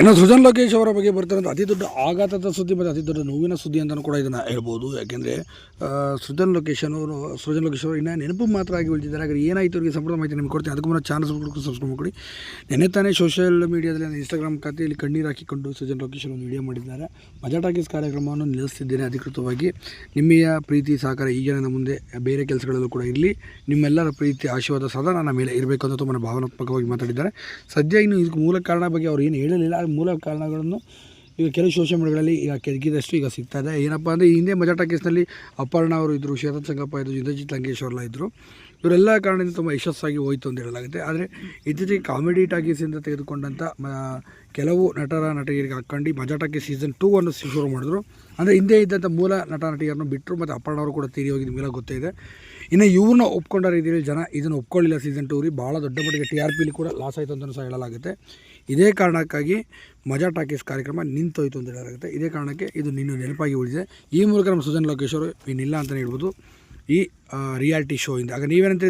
ಇನ್ನು ಸೃಜನ್ ಲೋಕೇಶ್ ಅವರ ಬಗ್ಗೆ ಬರ್ತಿರೋದು ಅತಿ ದೊಡ್ಡ ಆಘಾತದ ಸುದ್ದಿ ಮತ್ತು ಅತಿ ದೊಡ್ಡ ನೋವಿನ ಸುದ್ದಿ ಅಂತಲೂ ಕೂಡ ಇದನ್ನು ಹೇಳ್ಬೋದು. ಯಾಕೆಂದರೆ ಸೃಜನ್ ಲೋಕೇಶ್ ಅವರು ಸೃಜನ್ ಲೋಕೇಶ್ ಅವರು ಇನ್ನೂ ನೆನಪು ಮಾತ್ರ ಆಗಿ ಉಳಿದಿದ್ದಾರೆ. ಆದರೆ ಏನಾಯಿತು ಅವರಿಗೆ ಸಂಪೂರ್ಣ ಮಾಹಿತಿ ನಿಮ್ಗೆ ಕೊಡ್ತೀನಿ. ಅದಕ್ಕೂ ಮುನ್ನ ಚಾನಲ್ ಸಬ್ಸ್ಕ್ರೈಬ್ ಮಾಡಿ ನೆನೆ ತಾನೇ ಸೋಷಿಯಲ್ ಮೀಡಿಯಾದಲ್ಲಿ ಇನ್ಸ್ಟಾಗ್ರಾಮ್ ಖಾತೆಯಲ್ಲಿ ಕಣ್ಣೀರು ಹಾಕಿಕೊಂಡು ಸೃಜನ್ ಲೋಕೇಶ್ ಅವರು ವಿಡಿಯೋ ಮಾಡಿದ್ದಾರೆ. ಮಜಾ ಟಾಕೀಸ್ ಕಾರ್ಯಕ್ರಮವನ್ನು ನಿಲ್ಲಿಸ್ತಿದ್ದೇನೆ ಅಧಿಕೃತವಾಗಿ. ನಿಮ್ಮೆಯ ಪ್ರೀತಿ, ಸಹಕಾರ ಈಗ ನನ್ನ ಮುಂದೆ ಬೇರೆ ಕೆಲಸಗಳಲ್ಲೂ ಕೂಡ ಇರಲಿ. ನಿಮ್ಮೆಲ್ಲರ ಪ್ರೀತಿ, ಆಶೀರ್ವಾದ ಸದಾ ನನ್ನ ಮೇಲೆ ಇರಬೇಕು ಅಂತ ತುಂಬ ಭಾವನಾತ್ಮಕವಾಗಿ ಮಾತಾಡಿದ್ದಾರೆ. ಸದ್ಯ ಇನ್ನು ಇದಕ್ಕೆ ಮೂಲ ಕಾರಣ ಬಗ್ಗೆ ಅವ್ರು ಏನು ಹೇಳಲಿಲ್ಲ. ಮೂಲ ಕಾರಣಗಳನ್ನು ಈಗ ಕೆಲವು ಸೋಷಿಯಲ್ ಮೀಡಿಯಾಗಳಲ್ಲಿ ಈಗ ಕೆದಗಿದಷ್ಟು ಈಗ ಸಿಗ್ತಾ ಇದೆ. ಏನಪ್ಪ ಅಂದರೆ ಹಿಂದೆ ಮಜಾಟ ಕೇಸ್ನಲ್ಲಿ ಅಪರ್ಣ ಅವರು ಇದ್ದರು ಶರತ್ ಸಂಗಪ್ಪ ಇದ್ದರು ಇಂದ್ರಜಿತ್ ಲಂಗೇಶ್ ಅವರೆಲ್ಲ ಇದ್ದರು ಇವರೆಲ್ಲ ಕಾರಣದಿಂದ ತುಂಬ ಯಶಸ್ಸಾಗಿ ಹೋಯಿತು ಅಂತ ಹೇಳಲಾಗುತ್ತೆ. ಆದರೆ ಇತ್ತೀಚೆಗೆ ಕಾಮಿಡಿ ಟಾಕೀಸಿಂದ ತೆಗೆದುಕೊಂಡಂಥ ಕೆಲವು ನಟರ ನಟಿಯರಿಗೆ ಹಾಕ್ಕೊಂಡು ಮಜಾ ಟಾಕೀಸ್ ಸೀಸನ್ ಟೂ ಅನ್ನು ಶುರು ಮಾಡಿದ್ರು. ಅಂದರೆ ಹಿಂದೆ ಇದ್ದಂಥ ಮೂಲ ನಟ ನಟಿಯರನ್ನು ಬಿಟ್ಟರು ಮತ್ತು ಅಪ್ಪಣ್ಣವರು ಕೂಡ ತೀರಿ ಹೋಗಿದ್ದ ಮೇಲೆ ಗೊತ್ತೇ ಇದೆ. ಇನ್ನು ಇವ್ರನ್ನ ಒಪ್ಕೊಂಡ ರೀತಿಯಲ್ಲಿ ಜನ ಇದನ್ನು ಒಪ್ಕೊಳ್ಳಿಲ್ಲ ಸೀಸನ್ ಟೂರಿ ಭಾಳ ದೊಡ್ಡ ಮಟ್ಟಿಗೆ ಟಿ ಆರ್ ಪಿಲಿ ಕೂಡ ಲಾಸ್ ಆಯಿತು ಅಂತಲೂ ಸಹ ಹೇಳಲಾಗುತ್ತೆ. ಇದೇ ಕಾರಣಕ್ಕಾಗಿ ಮಜಾ ಟಾಕೀಸ್ ಕಾರ್ಯಕ್ರಮ ನಿಂತೋಯ್ತು ಅಂತ ಹೇಳಲಾಗುತ್ತೆ. ಇದೇ ಕಾರಣಕ್ಕೆ ಇದು ನಿನ್ನ ನೆನಪಾಗಿ ಉಳಿದಿದೆ. ಈ ಮೂಲಕ ನಮ್ಮ ಸುಜನ್ ಲೋಕೇಶ್ ಅವರು ಇನ್ನಿಲ್ಲ ಅಂತಲೇ ಹೇಳ್ಬೋದು. ಈ ರಿಯಾಲಿಟಿ ಶೋ ಇಂದ. ಆಗ ನೀವೇನಂತ